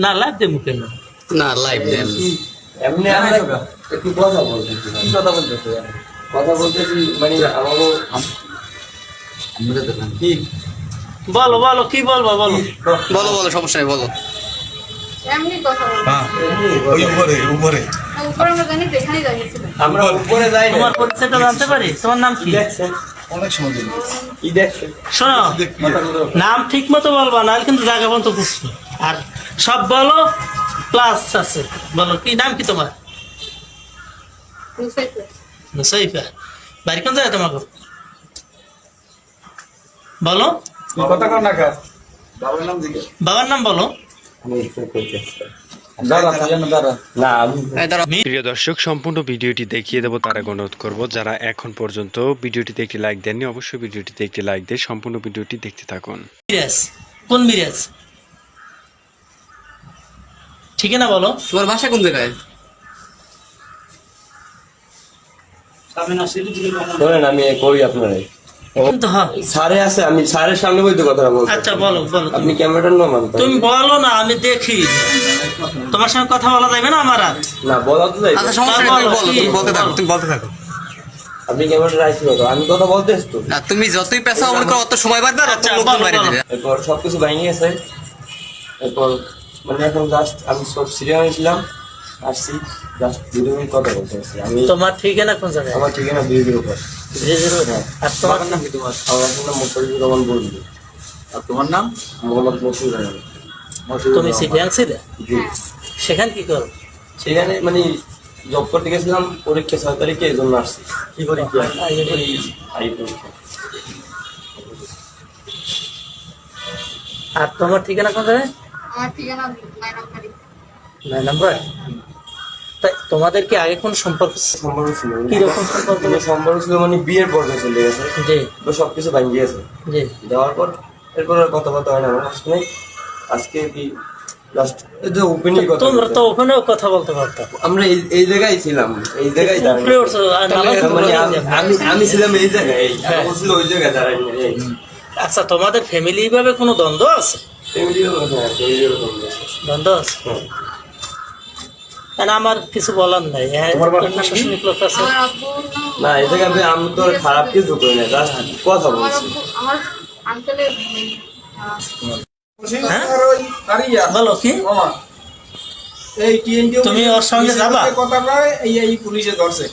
না না এমনি একটু কথা বলতে কথা বলতেছি কথা মানে কি বলো বলো কি বলব বলো বলো বলো সমস্যা নেই বলো কথা হ্যাঁ উপরে উপরে আমরা জানি তো এখানেই দাঁড়িয়েছিলাম আমরা উপরে যাই তোমার পরিচয়টা জানতে পারি? তোমার নাম কি? অনেক সময় দিল কি দেখছেন শোনো নাম ঠিক মতো বলবা না কিন্তু জায়গা পর্যন্ত বুঝছ আর সব বলো প্লাস আছে। বলো কি নাম কি তোমার? বাড়ি কোন জায়গায় তোমার? ঘর? বলো। কথা কর না কার বাবার নাম জিজ্ঞেস। বাবার নাম বলো। প্রিয় দর্শক সম্পূর্ণ ভিডিওটি দেখিয়ে দেবো তার অনুরোধ করব যারা এখন পর্যন্ত ভিডিওটিতে একটি লাইক দেননি অবশ্যই ভিডিওটিতে একটি লাইক দিয়ে সম্পূর্ণ ভিডিওটি দেখতে থাকুন। কোন মিরাজ? ঠিক না বলো? তোমার বাসা কোন জায়গায়? শোনেন আমি কই আপনার? স্যারে আছে আমি স্যারের সামনে বইতে বলতে আচ্ছা বলো বলো আপনি ক্যামেরাটা না মানতে তুমি বলো না আমি দেখি। তোমার সঙ্গে কথা বলা যাবে না আমার আর? না বলা তো যাই আচ্ছা সমস্যা নেই তুমি বলো তুমি বলতে থাকো তুমি বলতে থাকো। আপনি ক্যামেরাটা রাখছি তো আমি কথা বলতে আসতো। না তুমি যতই পেশা মনে করো অত সময় বাড়বে আর অত আচ্ছা, লোকজন বলো, বলো। এরপর সবকিছু ভেঙে গেছে। এরপর মানে এখন জাস্ট আমি সব সিরিয়াল ছিলাম আসছি। জাস্ট দুটো মিনিট কথা বলতে আসছি। আমি তোমার ঠিকানা কোন জায়গায়? আমার ঠিকানা বিয়ের উপর। জি। আর তোমার নাম কি তোমার? আমার নাম মোস্তাফিজুর রহমান বলবি। আর তোমার নাম? মোহাম্মদ মসুর রহমান। তুমি। সিটিয়াং ছিলে? সেখানে কি করো? সেখানে মানে জব করতে গেছিলাম পরীক্ষা ছয় তারিখে এই জন্য আসছি? কি পরীক্ষা? এই আই পরীক্ষা। আর তোমার ঠিকানা কোন জায়গায়? আমার ঠিকানা মাইনামবাড়ি নয় নাম্বার? তাই তোমাদের কি আগে কোন সম্পর্ক সম্পর্ক ছিল কীরকম সম্পর্ক মানে সম্পর্ক ছিল মানে বিয়ের পর্যায়ে চলে গেছে। জি। তো সবকিছু ভাঙিয়ে গেছে। জি। দেওয়ার পর এরপর কথাবার্তা হয় না। আজকে আজকে কি যে ওপেনই কথা তোমরা। তো কথা বলতে পারতো। আমরা এই এই জায়গায় ছিলাম। এই জায়গায় উপরে উঠছো, মানে আমি আমি আমি ছিলাম এই জায়গায়। হ্যাঁ। ছিল ওই জায়গায় দাঁড়াই আচ্ছা তোমাদের ফ্যামিলি ভাবে কোনো দ্বন্দ্ব আছে? ফ্যামিলিও হ্যাঁ ফ্যামিলিও দ্বন্দ্ব আছে। কারণ আমার কিছু বলার নাই। হ্যাঁ? প্রশাসনিক লোক আছে। না। এই জায়গায় আমি- আমি তো আর খারাপ কিছু করি না জাস্ট কথা বলছি। আমার আঙ্কেলের হ্যাঁ? বলো কি? তুমি ওর সঙ্গে যাবা? কথা নয় এই পুলিশে ধরছে।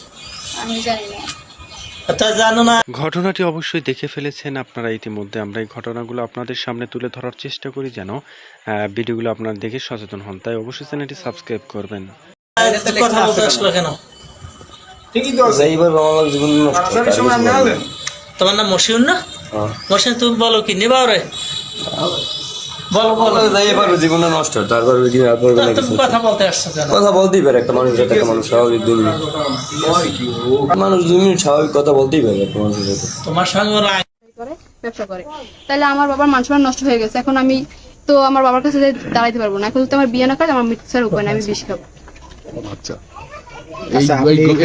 আমি জানো না। ঘটনাটি অবশ্যই দেখে ফেলেছেন আপনারা ইতিমধ্যে। আমরা এই ঘটনাগুলো আপনাদের সামনে তুলে ধরার চেষ্টা করি যেন আহ, ভিডিওগুলো আপনারা দেখে সচেতন হন। তাই অবশ্যই চ্যানেলটি সাবস্ক্রাইব করবেন। কথা বলতে আসলো কেন? ঠিকই তো আছে। এইবার আমার জীবন নষ্ট তোমার নাম মশিউর না? হ্যাঁ। মশিউর তুমি বলো কি নিবাও রে। বলো বলো। যাই এবার জীবনটা নষ্ট তারপর কি আর করবে না কিছু? কথা বলতে আসছো কেন? কথা বলতেই পারে একটা মানুষ একটা মানুষ স্বাভাবিক দুই মিনিট মানুষ দুই মিনিট স্বাভাবিক কথা বলতেই পারে একটা মানুষের সাথে। তোমার সঙ্গে ওরা করে ব্যবসা করে। তাহলে আমার বাবার মান সম্মান নষ্ট হয়ে গেছে এখন আমি তো আমার বাবার কাছে দাঁড়াইতে পারব না। এখন যদি আমার বিয়ে না করে আমার মৃত্যুর উপায় না আমি বিষ খাব। এই এই-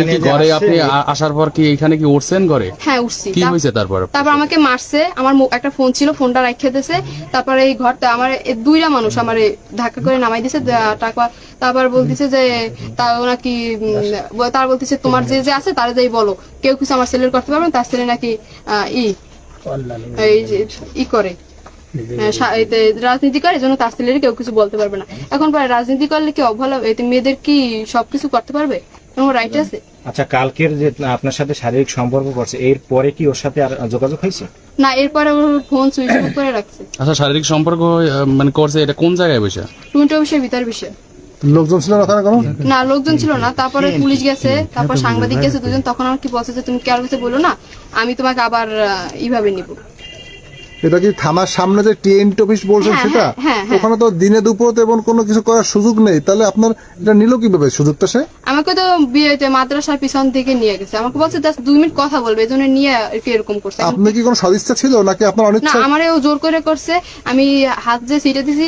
এই ঘরে আপনি আসার পর কি এখানে কি উঠছেন ঘরে? হ্যাঁ উঠছি। কি তার- হয়েছে তারপর? তারপর আমাকে মারছে আমার একটা ফোন ছিল ফোনটা রাখে দিয়েছে। তারপরে এই ঘরটা আমার দুইটা মানুষ আমার ধাক্কা করে নামাই দিয়েছে টাকা তারপর বলতেছে যে তাও নাকি তার বলতেছে তোমার যে যে আছে তার যেই বলো। কেউ কিছু আমার ছেলের করতে পারবে না, তার ছেলে নাকি আহ, ই এই যে ই করে। হ্যাঁ, রাজনীতি করে এজন্য তার ছেলের কেউ কিছু বলতে পারবে না। এখন প্রায় রাজনীতি করলে কি অবহেলা এতে মেয়েদের কি সবকিছু করতে পারবে? তোমার রাইট আছে। আচ্ছা কালকের যে আপনার সাথে শারীরিক সম্পর্ক করছে এর পরে কি ওর সাথে আর যোগাযোগ হয়েছে? না এরপরে ওর ফোন সুইচ অফ করে রাখছে। আচ্ছা শারীরিক সম্পর্ক মানে করছে এটা কোন জায়গায় বসে? টুয়েন্টি অফিসের ভিতর বিষয় লোকজন ছিল না কোনো? না লোকজন ছিল না তারপরে পুলিশ গেছে তারপর সাংবাদিক গেছে দুজন তখন আমাকে বলছে যে তুমি কারোর কাছে বলো না? আমি তোমাকে আবার আহ, এইভাবে নিব। এটা কি থানার সামনে যে টিএনটি অফিস বলছেন হ্যাঁ, সেটা? হ্যাঁ, হ্যাঁ। ওখানে তো দিনে দুপুরে তেমন কোনো কিছু করার সুযোগ নেই। তাহলে আপনার এটা নিল কীভাবে? সুযোগটা সে? আমাকে তো বিয়েতে মাদ্রাসার পিছন থেকে নিয়ে গেছে। আমাকে বলছে জাস্ট দুই মিনিট কথা বলবে। এই জন্য নিয়ে আর কি এরকম করছে। আপনি কি কোনো সদিচ্ছা ছিল? নাকি আপনার না অনিচ্ছা? আমারে ও জোর করে করছে। আমি হাত যে সিটে দিছি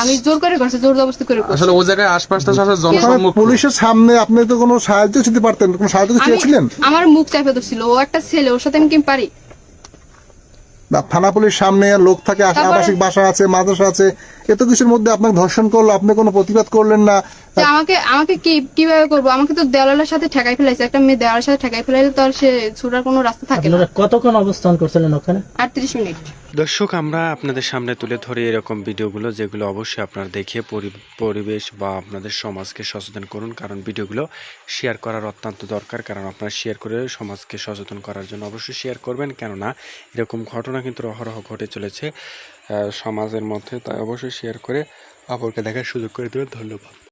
আমি জোর করে করছে জোর জবরদস্তি করে করছে। আসলে ও জায়গায় আশপাশটা আসলে জনসম্মুখ পুলিশের সামনে আপনি তো কোনো সাহায্য দিতে পারতেন? কোনো সাহায্য চেয়েছিলেন? আমার মুখ চাপে ধরছিল। ও একটা ছেলে ওর সাথে আমি কি পারি? না থানা পুলিশ সামনে লোক থাকে আবাসিক বাসা আছে মাদ্রাসা আছে এত কিছুর মধ্যে আপনাকে ধর্ষণ করল আপনি কোনো প্রতিবাদ করলেন না? আমাকে আমাকে কি কীভাবে করব? আমাকে তো দেওয়ালের সাথে ঠেকাই ফেলাইছে। একটা মেয়ে দেওয়ালের সাথে ঠেকাই ফেলাইলে তো আর সে ছুটার কোনো রাস্তা থাকে না। কতক্ষণ অবস্থান করছিলেন ওখানে? আটত্রিশ মিনিট। দর্শক আমরা আপনাদের সামনে তুলে ধরি এরকম ভিডিওগুলো যেগুলো অবশ্যই আপনারা দেখে পরিবেশ বা আপনাদের সমাজকে সচেতন করুন কারণ ভিডিওগুলো শেয়ার করার অত্যন্ত দরকার। কারণ আপনারা শেয়ার করে সমাজকে সচেতন করার জন্য অবশ্যই শেয়ার করবেন। কেননা এরকম ঘটনা কিন্তু অহরহ ঘটে চলেছে। সমাজের মধ্যে তাই অবশ্যই শেয়ার করে অপরকে দেখার সুযোগ করে দেবেন। ধন্যবাদ।